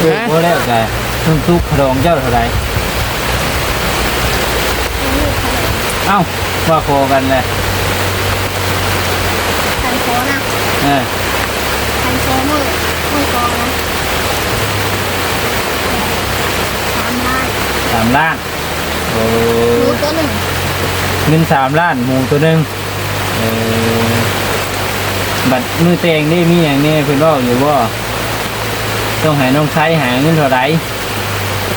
เออบ่แล้วก็ต้องทุกขรองเจ้าเท่าไหร่เอ้าว่าโคกันเลยพันโคนะเออพันโคมือมือกองนะสามล้านสามล้านโอ้หมูตัวหนึ่งเงินสามล้านหมูตัวหนึงเออบัตรมือเตงนี่มีอย่างนี้เพิ่นบอกอยู่ว่า ต้องให้น้องใช้หาเงินเท่าไหร่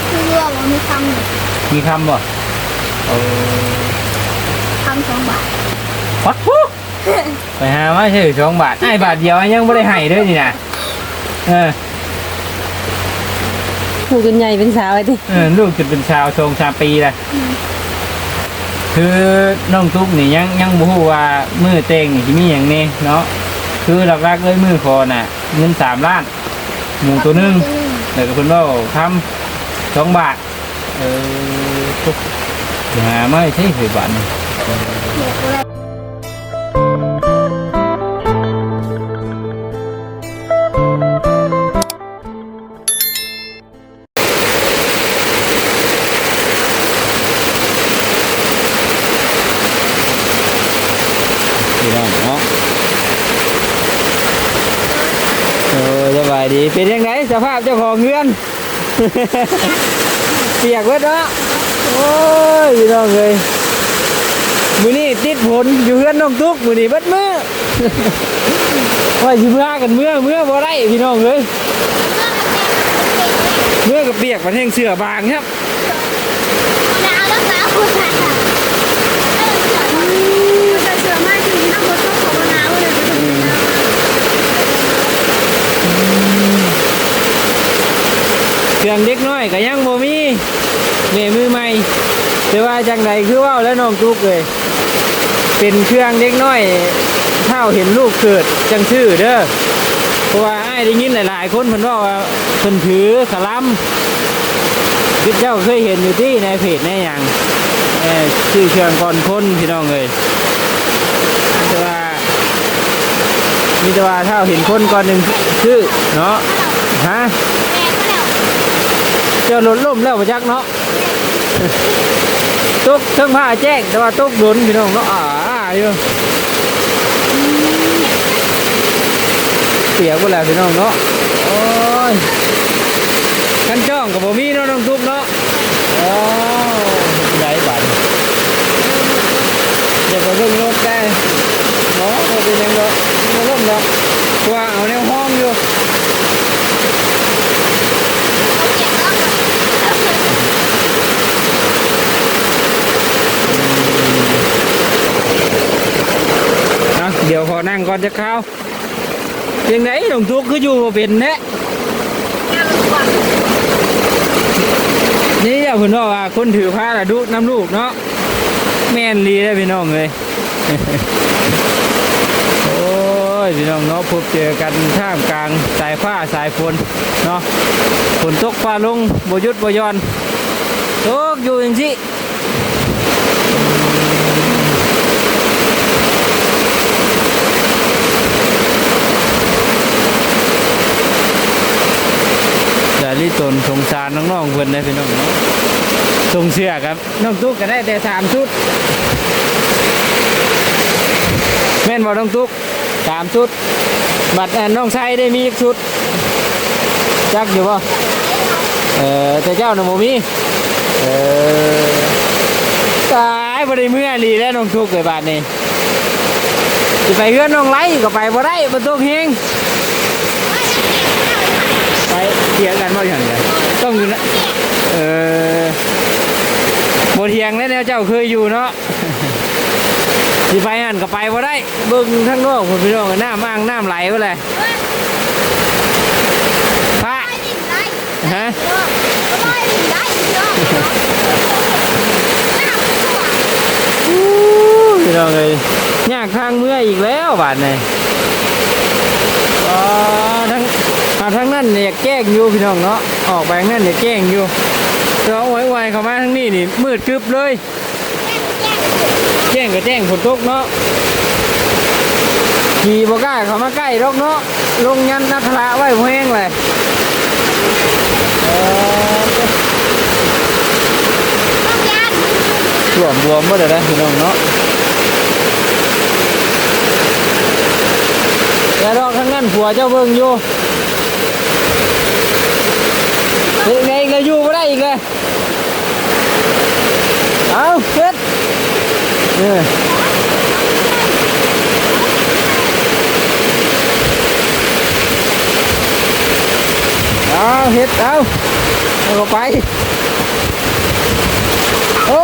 คือเรือว่ามีคำหนึ่งมีคำบ่โอ้คำสองบาทวัดปุ๊ไปหามาใช่สองบาทไอ้บาทเดียวยังไม่ได้ให้เด้วยนี่นะเออผูกกันใหญ่เป็นสาวไอ้ที่เออลูกจะเป็นชาวทรงชาปีเลยคือน้องทุกนี่ยังยังบ่ฮู้ว่ามือเต็งนี่สิมีอย่างนี้เนาะคือหลักๆเลยมือคอน่ะเงินสามล้าน หมูตัวหนึงแล้วก็เพิ่นว่าทำสองบาทเออตุ๊กหาไม่ใช่สิบบาทนี่เด็กอะไร พี่น้องเนาะเออส บายดี เป็นยังไงสภาพเจ้าของเงินเปียกเว้ยเนาะโอ้ยพี่น้องเลยมือนี้ติดผลอยู่เฮือนน้องตุ๊กมือนี้เบัดมือว่าสิเมื่อกันเมื่อเมื่อบ่ได้พี่น้องเลยเมื่อกับเปียกมันแห้งเสือบางครับดาวรักษาคุณค่ะแต่เชื่อมากจริงๆนะคนต้องขอหนาวเลย เครื่องเด็กน้อยก็ยังบ่มีแม่มือใหม่แต่ว่าจังใดคือว่าแล้วน้องตุ๊กเลย เป็นเครื่องเด็กน้อยเท่าเห็นลูกเกิดจังชื่อเด้อเพราะว่าไอ้ยได้ยินหลาย ๆ คนเพิ่นว่าเพิ่นถือขลัมคือเจ้าเคยเห็นอยู่ที่ในเพจในหยังชื่อเครื่องก่อนคนพี่น้องเลยแต่ว่ามีแต่ว่าเท่าเห็นคนก่อนหนึ่งชื่อเนาะฮะ เจอรถล่มแล้วประจักเนาะตุกเทิงผ้าแจ้งแต่ว่าตุกโดนพี่น้องเนาะอ่าอยู่เปียกหมดแล้วพี่น้องเนาะโอ้ยกันจ้องกับบ่มีเนาะน้องตุกเนาะโอ้ไหนบัดเดี๋ยวไปเบิ่งรถได้เนาะเป็นยังดอกมันบ่ล่มเพราะว่าเอาแนวห้องอยู่ เขาเก็บแล้ว นะเดี๋ยวขอนั่งก่อนจะเข้าเพียงไหนหลวงทุกข์คืออยู่เป็นแน่นี่อย่าพิ่นว่าว่าคนถือผ้าละดุน้ำลูกเนาะแม่นลีได้พี่น้องเลยโอ้ยพี่น้องเนาะพบเจอกันท่ามกลางสายฟ้าสายฝนเนาะฝนตกฟ้าลงบยุดบยอนตกอยู่อย่างสิ ลิตนสงสารน้องๆเพิ่นได้พี่น้องเนะส่งเสื้อครับ น้องตุ๊กก็ได้แต่สามชุดแม่นบ่น้องตุ๊กสามชุด บัตรน้องชายได้มีอีกชุด จักอยู่บ่เออแต่เจ้าหนูบ่มีเออตายบ่ได้เมื่อลีแล้วน้องทุกเลยบาดนี้สิไปเฮือนน้องไล่ก็ไปบ่ได้บ่ตกเฮง เถียงกันบ่อย่างไรต้องอยู่นะเออบเถียงแล้วแนวเจ้าเคยอยู่เนาะสิไปหันก็ไปบ่ได้เบิ่งทั้งนอกพุ่นพี่น้องน้ำอ่างน้ำไหลบ่เลยพระไม่ดินได้ฮะไม่ดินได้เนาะพี่น้องเลยยากทางเมื่ออีกแล้วบาดนี้อ๋อทั้ง เอาทั้งนั้นเนี่ยแกล้งอยู่พี่น้องเนาะออกไปทางนั้นเนี่ยแกล้งอยู่เราไวๆเข้ามาทางนี้นี่มืดกึบเลย แจ้งก็แจ้งฝนตกเนาะขี่บกล้าเข้ามาใกล้รอกเนาะลงยันนัทละไว้พแห้งเลยเออต้องยันท่วมบวมบ่ได้นะพี่น้องเนาะแต่ดอกทั้งนั้นผัวเจ้าเบิ่งอยู่ เฮ้ยไงก็อยู่บ่ได้อีกเลยเอาเฮ็ดเออเอาเฮ็ดเอาเอาเข้าไปโอ้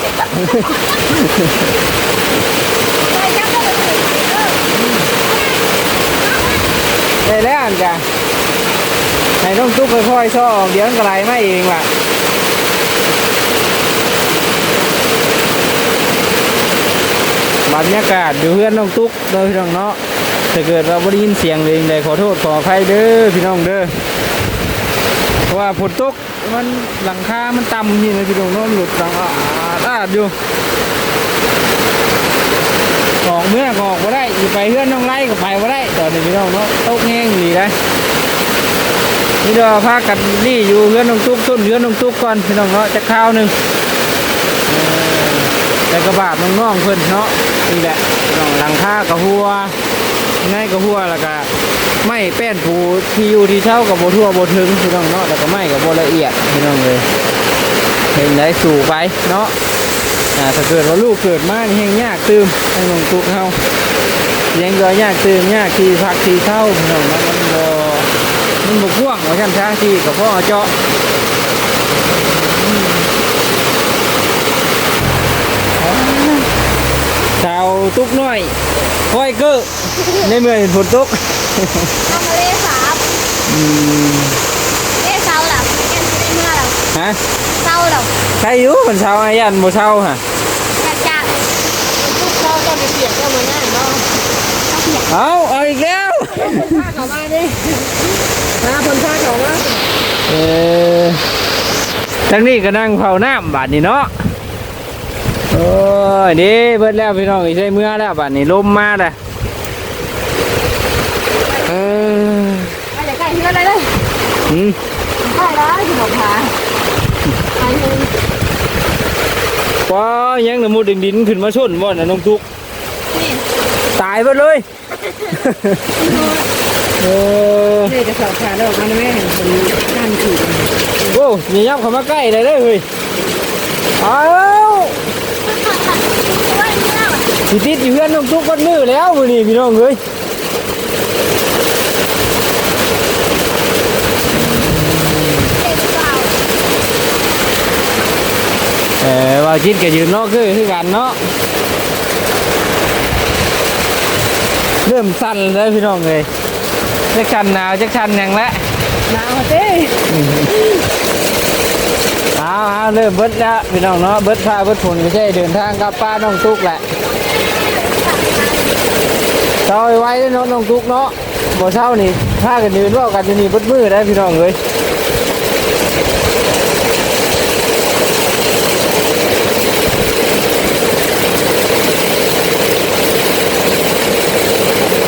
ไปจับก็ไปเลยเออได้แล้วอันจ้ะ ให้ต้องตุ๊กค่อยๆซ่อเดี๋ยวมันก็ไมาเองล่ะบรรยากาศอยู่เพื่อนน้องตุ๊กเด้อพี่น้องเนาะถ้าเกิดเราไม่ได้ยินเสียงเลยใดขอโทษขออภัยเด้อพี่น้องเด้อเพราะว่าฝนตกมันหลังคา มันต่ำนี่นะพี่น้องเนาะหลุดหลังอาดอาดอยู่ออกเมื่อก็ออกมาได้อยู่ไปเพื่อนน้องไล่ก็ไปมาได้ตอนนี้พี่น้องเนาะตกแห้งดีนะ นี่เดี๋ยวพากันนี่อยู่เพื่อนน้องตุ๊กต้นเพื่อนน้องตุ๊กก่อนพี่น้องเนาะจะข้าวหนึ่งแต่กระบาดน้องๆเพิ่นเนาะนี่แหละน้องหลังคากระหัวง่ายกระหัวแล้วก็ไม่แป้นผูที่อยู่ที่เช่ากับโบทั่วโบถึงพี่น้องเนาะแล้วก็ไม่กับโบละเอียดพี่น้องเลยเห็นได้สู่ไปเนาะอ่าถ้าเกิดว่าลูกเกิดมานี่แห้งยากตืมให้น้องตุกเฮาเลี้ยงก็ยากตืมยากที่พักที่เช่าพี่น้องเนาะมัน มันบ่พ่วงว่าชั้นช้าที่กับพ่อเจาะสาวตุกน้อยค่อยเก้อในเมื่อเห็นฝนตกเอามาเลยสามเอ๊ะเศร้าเหรอแกจะได้เมื่อเหรอฮะเศร้าเหรอใครอยู่มันเช้าอายันบ่เช้าฮะจัดจ้าลูกเจ้าก็ไปเปียกเจ้ามือง่ายเนาะเอาเอาอีกแล้วผ้าเขามาดิ มาคนผ้าเขามาเออทั้งนี้ก็นั่งเผาน้ำบาดนี้เนาะโอ้ยดีเบิดแล้วพี่น้องอีใช่เมื่อแล้วบาดนี้ลมมาแล้วเออไปอย่าใกล้เพื่อนเลยเลยหืมใช่แล้วที่บอกพาไปเลยป้อยังน่ะมุดดินๆขึ้นมาชนบ่น่ะน้องทุกนี่ตายไปเลย เออนี่จะสอบขาดออกมาแม่เห็นคนนั่นขี่โอ้ยยับเข้ามาใกล้เลยเด้อเฮ้ยเอาว่าเมื่อสิติดอยู่เพื่อนน้องทุกคนมือแล้วมือนี่พี่น้องเอ้ยเด็กเปล่าเออว่าจิตก็ยืนเนาะคือคือกันเนาะเริ่มสั่นแล้วพี่น้องเลย จักชันหนาวจักชันหยังละหนาวเต้เอาเอาเริ่มเบิดแล้วพี่น้องเนาะเบิดผ้าเบิดผลก็ใช่เดินทางกลับป้านน้องทุกแหละเช้าไว้เด้อเนาะน้องทุกเนาะบ่เช้านี่พากันยืนเว่ากันอยู่นี่เบิดมือได้พี่น้องเลย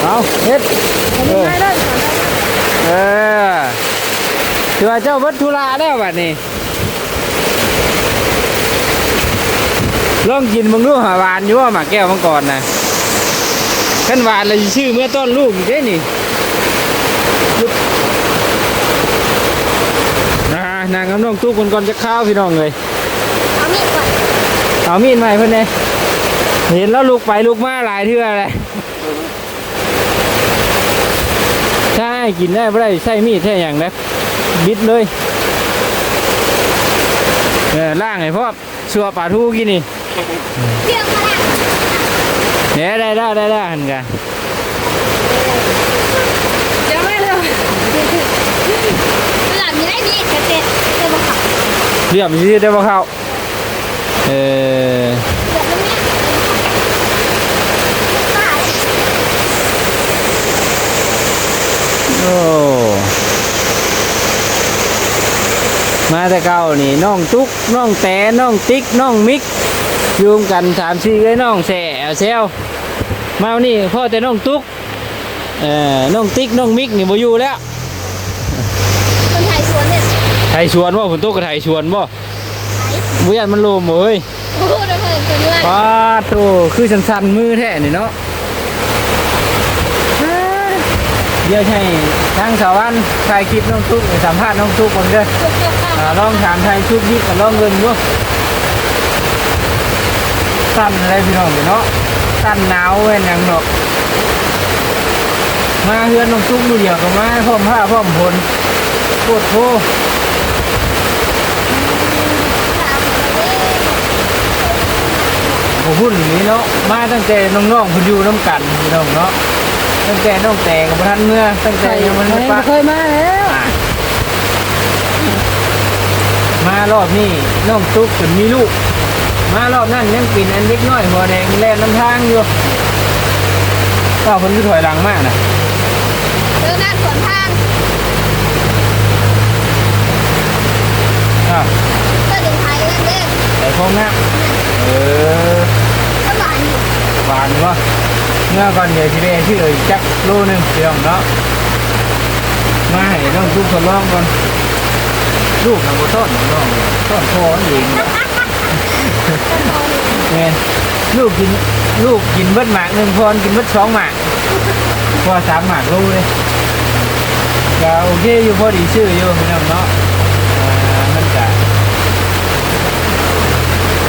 เอาเฮ็ดเออไม่ได้เออคือว่าเจ้าวัตถุระแล้วบัดนี้ลองกินมึงดูหาหวานอยู่ว่าหมากแก้วมังกรนะขั้นหวานเลยชื่อเมื่อต้นลูกอยู่เด้นี่นะนางกำลังตู้คนก่อนจะข้าวพี่น้องเลยเอามีดก่อนเอามีดมาให้เพื่อนเลยเห็นแล้วลูกไปลูกมาหลายเทื่อเลย ใช่กินได้ไม่ได้ใช้มีดแค่อย่างนะบิดเลยเออล่างให้พ่อชัวปลาทูกินนี่เรื่องมาแล้วเนี่ยได้ได้ได้ได้หันกันเดี๋ยวไม่เลยหลับอยู่ได้มีดเสร็จเดี๋ยวมาขับเรียบชื่อได้ป่ะเขาเออ เดี๋ยวมันเนี่ยป้า โอ้ มาแต่เก่านี่น้องตุ๊กน้องแต่น้องติ๊กน้องมิกอยูมกันสามสี่เลยน้องแสเซลมาวันนี้พ่อแต่น้องตุ๊กเออน้องติ๊กน้องมิกนี่บ่อยู่แล้วคนไทยสวนเนี่ยไทไทยชวนบ่ฝนตกก็ไทยชวนบ่ไอ้บ่ยันมันโลมบ่เอ้ยโอ้โหเดี๋ยวเพิ่นตัวนี้ว่าป้าโตคือสั่นๆมือแท้นี่เนาะ เดี๋ยวให้ทางสาวันถ่ายคลิปน้องตุ๊กสัมภาษณ์น้องตุ๊กก่อนเด้ออ่าลองถามไทยชุบยิบกับลองเงินดูสั้นอะไรพี่น้องเนาะสั้นหนาวเว้นหยังดอกมาเฮือนน้องตุ๊กมือเดียวก็มาพร้อมผ้าพร้อมพลปวดโพถามมาเลยผมพูดอย่างนี้เนาะมาตั้งแต่น้องๆคุณอยู่น้ำกันพี่น้องเนาะ ตั้งแต่น้องแต่กับท่านเมื่อตั้งแต่ยังมันไม่ปะเคยมาแล้ว มารอบนี้น้องตุ๊กจนมีลูก มารอบนั้นยังปิ่นอันเล็กน้อยหัวแดงแล่นน้ำทางอยู่ก็คนที่ถอยหลังมากนะ เดินหน้าสวนทาง อ้าว เพื่อดึงไทยนั่นเด้อ ใส่พงนะเออ ก็หวานอยู่ หวานวะ เมื่อก่อนเดี๋ยวทีเดียวชื่อเลยจักโลหนึงพี่น้องเนาะมาให้น้องตุ๊กทดลองก่อนลูกนะบ่ต้นน้องต้นคอเองแม่นลูกกินลูกกินเบิดหมากหนึ่งพรกินเบิดสองหมากพอสามหมากรู้เลยก็โอเคอยู่พอดีชื่ออยู่พี่น้องเนาะมันจะ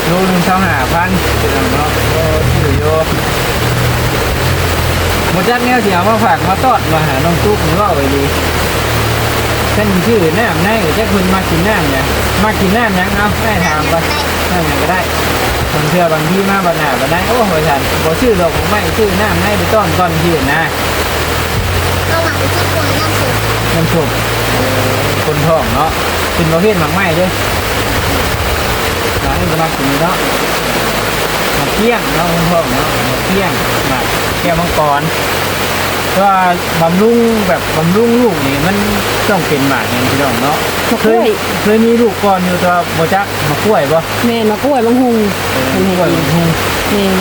โลหนึ่งสองหาพันพี่น้องเนาะก็ชื่ออยู่ จักแนวเสียมาฝากมาตอดมาหาน้องตุ๊กหรือว่าไปดีท่านชื่อน้ำในแจ็คคุณมากินน้ำเนี่ยมากินน้ำยังเอาให้ถามไปน้ำยังก็ได้คนเชื่อบางที่มาบรรณาบรรณาโอ้โหฉันบอกชื่อดอกไม่ชื่อน้ำให้ไปต้อนก้อนชื่อนะเราหวังที่ควรน้ำสุกน้ำสุกคนท้องเนาะเป็นประเภทหมักไหม้ด้วยหลังนี้ก็มากินเนาะ มาเที่ยงเนาะคนท้องเนาะมาเที่ยงมาแก้วมังกรก็บำรุงแบบบำรุงลูกนี่มันต้องเป็นหมากอย่างที่น้องเนาะมะเคกล้วยยเคยมีลูกก่อนอยู่ตัวโมจักมากล้วยปะแม่นมะกล้วยบางหุงเป็นกล้วยบำรุง แม่น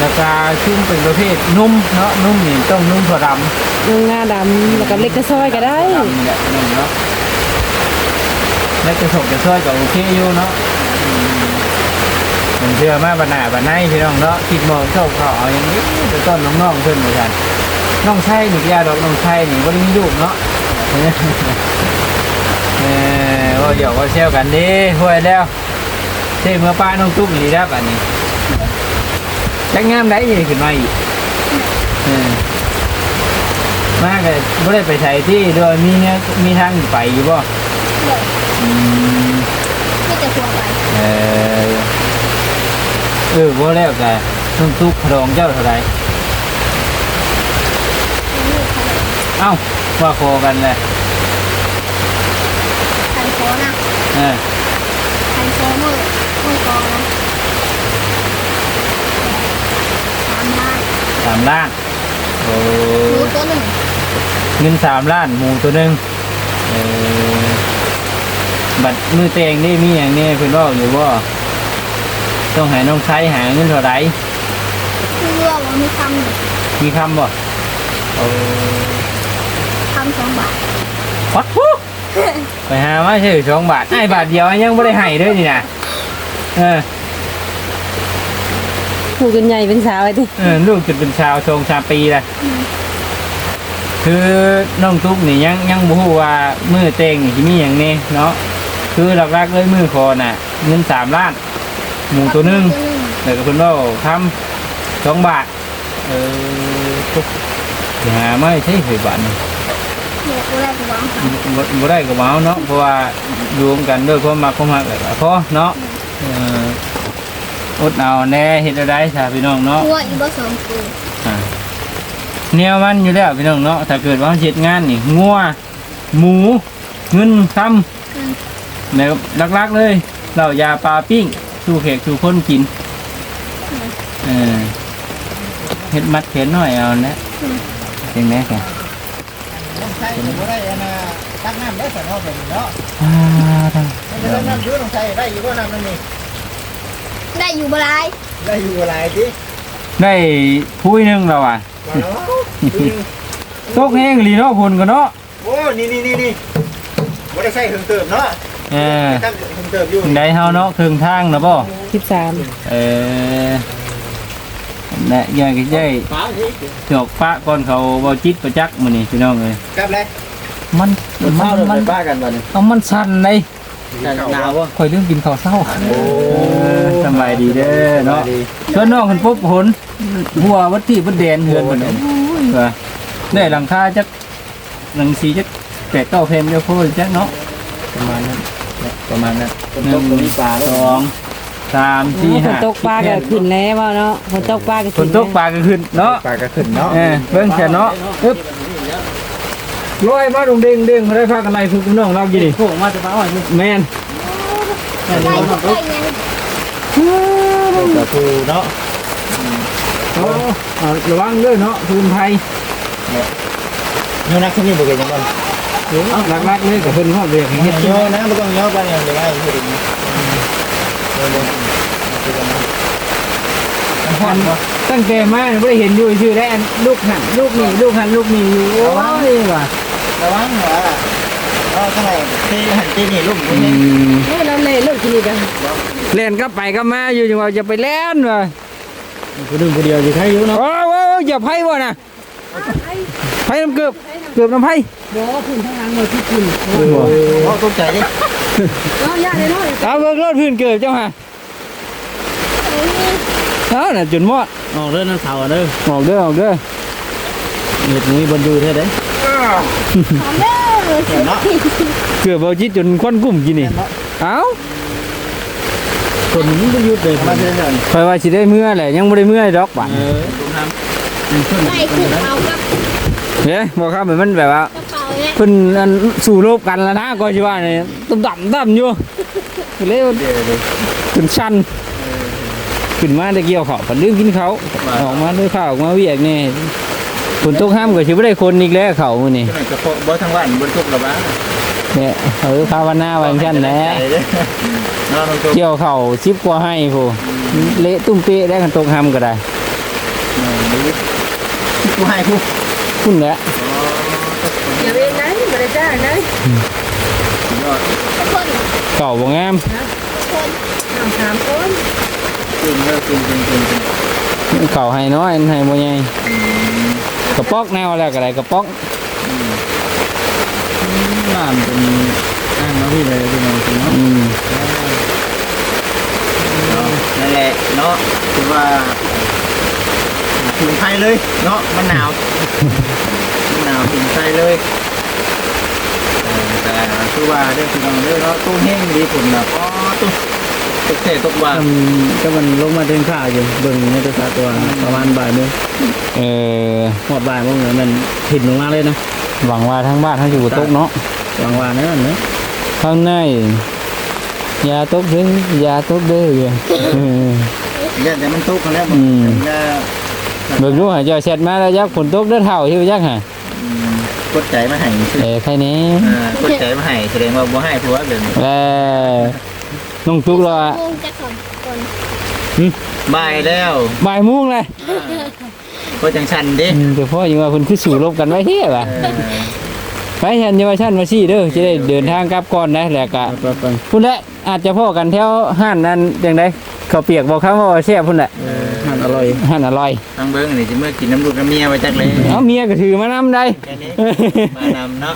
แล้วก็ชุ่มเป็นประเภทนุ่มเนาะนุ่มนี่ต้องนุ่มถั่วดำนงงาดำแล้วก็เล็กกระซอยก็ได้ดำนี่แหละนุ่มเนาะแล้วจะส่งจะช่วยกับโอเคอยู่เนาะอืม ผมเชื่อมาบรรณาบรรณาพี่น้องเนาะคิดมองเข้าเขาเอาอย่างนี้ไปต้อนน้องๆเพิ่นเหมือนกันน้องชายนี่พี่ยาดอกน้องชายนี่บ่ได้มีลูกเนาะเออว่าหยอกว่าเซลกันเดิห่วยแล้วเท่เมื่อป้าน้องตุ๊กนี่ครับอันนี้จักงามได้ยังขึ้นมาอีกเออมากเลยไม่ได้ไปใช้ที่ด้วยมีเนี่ยมีทางไปอยู่บ่เลยอืมไม่จะควรไปเออ เออบ่แล้วแต่ต้องทุกขรองเจ้าเท่าไหรนี่เขาเลยเอ้าว่าโคกันเลยไทยโคนะเออไทยโคมือมือกองนะสามล้านสามล้านโอ้รู้ตัวหนึ่งเงินสามล้านหมูตัวหนึ่งเออบัตรมือเตงนี่มีอย่างนี้เพิ่นว่าอยู่บ่ ต้องให้น้องใช้หาเงินเท่าไหรคือว่ามันมีคำหนึ่งมีคำบ่โอ้คำสองบาทวัดปุ๊ไปหามาซื้อสองบาทไอ้บาทเดียวยังไม่ได้ให้ด้วยนี่นะเออผูกกันใหญ่เป็นสาวไอ้ที่เออลูกจะเป็นชาวชงชาปีละคือน้องตุ๊กนี่ยังยังบ่ฮู้ว่ามือเต็งนี่สิมีอย่างนี้เนาะคือหลักๆเลยมือคอน่ะเงินสามล้าน หมูตัวหนึงแล้วก็เพิ่นเว้าคำสองบาทเออตุ๊กสิหาไม่ใช่เคยบาทนี่เด็กกูแรกกูวางค่ะบ่บ่ได้ก็บ่เอาเนาะเพราะว่ารวมกันด้วยความมักความฮักแล้วก็พอเนาะเอออดเอาแน่เฮ็ดได้ซะพี่น้องเนาะ ตัวอีบะสมกูอ่าแนวมันอยู่แล้วพี่น้องเนาะถ้าเกิดว่าเฮ็ดงานนี่งัวหมูเงินคำแล้วหลักๆเลยเหล้ายาปลาปิ้ง สู่แขกสู่คนกิน เออเฮ็ดมัดเขียนหน่อยเอานะเป็นแม่แกต้องใช้หรือบ่ได้อันน่ะตักน้ำได้สันเอาแบบนี้เนาะอ่าได้มันจะได้น้ำเยอะต้องใช้ได้อยู่บ่น้ำนั่นนี่ได้อยู่บหลายได้อยู่หลายติได้พุ้ยหนึงแล้วอะมาเนาะตกแห้งลีเนาะพุ่นกันเนาะโอ้นี่นี่นี่นี่บ่ได้ใช้ถึงเติมเนาะเออตั้งถึง เติมอยู่ถึงได้เฮาเนาะครึ่งทางนะบ่สิบสามเออและยายก็ได้ฟ้าสิจอกฟ้าก่อนเขาบ่จิตประจักษ์มื้อนี้พี่น้องเอ้ยกลับเลยมันมันมันบ้ากันบ่นี่เอามันสั่นเลยหนาวบ่ข่อยลืมกินข้าวเช้าโอ้เออสำบายดีเด้อเนาะชวนน้องเพิ่นปุ๊บหนหัววัดที่วัดแดนเฮือนเพิ่นโอ้ยว่าได้หลังคาจักหลังสีจักแปดเก้าเพนเดียวโพดจักเนาะประมาณนั้น ประมาณนั้นหนึ่งสองสามสี่ฝห้านตกปลาก็ขึ้นแล้วว่าเนาะฝนตกปลาก็ฝขึ้นนตกปลาก็ขึ้นเนาะปลาก็ขึ้นเนาะเออเบิ่งแค่เนาะอึ๊บลอยมาดงเด้งเด้งได้พากันไล่ฝึกน้องเรากี่ดิพวกมาจะมาอ่อยแม่นได้ได้ยังก็คือเนาะโอ้เอาระวังเด้อเนาะพื้นไทยอยู่นักที่นี่บ่เป็นจังบ่ หลักๆเลยกับเพิ่นฮอดเรียกเฮ็ดเยอะนะบ่ต้องเยอะไปอย่างเดียวให้เฮ็ดอีกนะเร็วตั้งแต่มาเนี่ได้เห็นอยู่ชื่อได้อันลูกหันลูกนี่ลูกหันลูกนี่อยู่โอ้ยว่ะระวังว่าเอาเท่าไหร่ที่หันที่นี่ลูกนี่มเฮ้เราเลยเลิกที่นี่กันเล่นก็ไปก็มาอยู่จังว่าจะไปเล่นว่ะผู้ดึงผู้เดียวอยู่ใครอยู่เนาะโอ้ยอย่าไผบ่น่ะ ไผน้ำเกือบเกือบน้ำไผบ่ขึ้นทางหลังเลยที่ขึ้นเพราะตกใจดิเนาะย่าเลยเนาะเอาเบิ่งรถพื้นเกือบเจ้าฮะเอาน่ะจนหมดออกเด้อนั่นเสาเด้อออกเด้อออกเด้อเน็ตนี้บนอยู่แท้เด้หอมเด้อเห็นเนาะเกือบเอาจิตจนควันกุ้มกินนี่เอ้าคนนี้บ่หยุดเลยมาเด้อคอยว่าสิได้เมื่อแหละยังบ่ได้เมื่อดอกบัดเออตรงทำไปขึ้นเอากับเด้บอกครับมันแบบว่ากระเป๋าเนี่ยเพิ่นอันสู่รบกันแล้วนะก็สิว่านี่ตุ้มต่ำต่ำอยู่เลยเดี๋ยวเดี๋ยวขึ้นชันขึ้นมาได้เกี่ยวข้าวเพิ่นลืมกินเขาวออกมาด้วยข้าวออกมาเวียกนี่ฝนตกห้ามก็สิบ่ได้คนอีกแล้วเขามื้อนี้ที่ไหนกระโปงบ่ทั้งวันบนทุกระบ้าเนี่ยเออภาวนาไว้จังซั่นแหละนอนตรงเกี่ยวข้าว10กว่าให้พูเละตุ้มเปะได้กันตกห้ามก็ได้ ผู้ให้ผู้พุ่นแหละอย่าเองนะบ่ได้จ้างนะยอดทุกคนเก่าบ่งามคนน้ำสามคนจริงเด้อจริงจริงจริงจริงเก่าให้น้อยอันให้บ่ใหญ่กระป๋อกแนวแล้วก็ได้กระป๋อกน้ำเป็นอ่างน้ำพี่เลยพี่น้องเนาะอืมนั่นแหละเนาะคือว่า ถึงไทยเลยเนาะมันหนาวมันหนาวถึงไทยเลยแต่คือว่าเรื่องพี่น้องเรื่องเนาะตู้แห้งดีผลแบบอ๋อตู้ตกเตะตกว่าก็มันลงมาถึงข้าวอยู่เบิ่งในตัวสาตัวประมาณบ่ายโมงเออหอดบ่ายโมงมันผิดลงมาเลยนะหวังว่าทั้งบ้านทั้งอยู่ตกเนาะหวังว่านั่นนะข้างในอย่าตกเด้ออย่าตกเด้ออยู่เออเดี๋ยวแต่มันตกกันแล้วอืมแล้ว เบิ่งดูหาเจ้าเสร็จมาแล้วยักฝนตกเด้อเท่าที่ว่ายักหะกดใจมาให้เออใครนี้อ่ากดใจมาให้แสดงว่าบ่ให้ผัวเดี๋ยวนี้แล้วน้องทุกข์แล้วอะวงจะของคนบ่ายแล้วบ่ายโมงเลยก็จังชันดิอืมแต่พ่อยังว่าเพิ่นคือสู่รบกันไว้เท่ว่ะเออไปฉันเยาวชันมาซี่เด้อจะได้เดินทางกลับก่อนนะแล้วก็พุ่นแหละอาจจะพ่อกันแถวห้านนั้นจังไดเขาวเปียกบอกคำว่าแซ่บพุ่นแหละทาน อร่อยห้านอร่อยทางเบิ้งนี่จะเมื่อกินน้ำลูกน้ำเมียไปจักเลยเอาเมียก็ถือมานำได้แค่นี้มานำเนาะ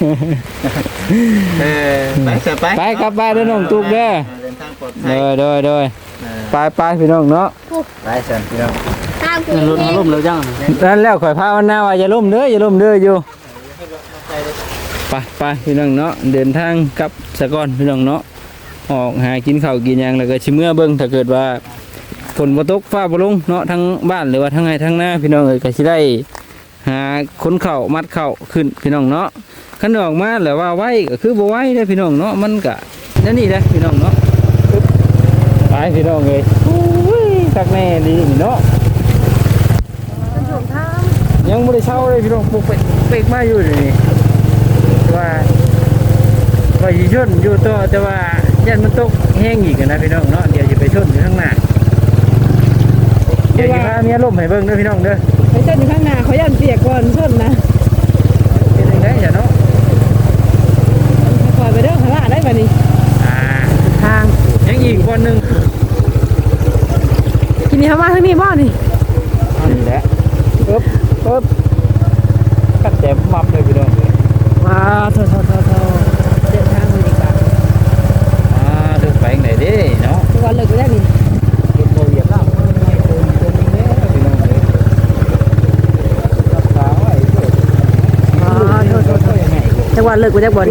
เออไปเสร็จไปไปกลับบ้านเด้อน้องตุ๊กเด้อเดินทางปลอดภัเด้ยอเด้อเด้อเออไปไปพี่น้องเนาะไปเสร็จพี่น้องตามกูรถมาล่มแล้วจังนั่นแล้วข่อยพาวันหน้าว่าอย่าล้มเด้ออย่าล้มเด้ออยู่ไปไปพี่น้องเนาะเดินทางกลับสะก่อนพี่น้องเนาะออกหากินข้าวกินหยังแล้วก็สิเมื่อเบิ่งถ้าเกิดว่า ฝนบ่ตกฟ้าบ่ลงเนาะทั้งบ้านหรือว่าทั้งไงทั้งหน้าพี่น้องเอ้ยก็สิได้ หาคนเข่ามัดเข่าขึ้นพี่น้องเนาะขันออกมาแล้วว่าไว้ก็คือบ่ไว้เด้พี่น้องเนาะมันก็นั่นนี่เด้อพี่น้องเนาะไปพี่น้องเลยโอ้ยตักแน่ดีนี่เนาะยังไม่ได้เช่าเลยพี่น้องปลุกเป็ดเป็กมาอยู่นี่ว่าว่าสิชนอยู่ต่อแต่ว่ายันมันตกแห้งอีกนะพี่น้องเนาะเดี๋ยวจะไปชนอยู่ข้างหน้า ดี๋ยวสิาเมียล้มให้เบิ้งเด้อพี่น้องเด้อไปเส้นอยู่ข้างหน้าเขาย่านเสียก่อนส้นนะเป็นจังได๋จ้ะเนาะปอยไปเด้อข้างหน้าได้ป่ะนี่อ่าทางยังอีกบ่หนึ่งกินนี่เขามาทางนี้บ่นี่อันนี้แหละปึ๊บปึ๊บกัดแต้มมับเลยพี่น้องว้าโทษๆๆเดินทางดีกว่าอ่าถึงไปไหนเดิเนาะวันเลิก็ได้วนี่ จักวันเลิกกูจักวัน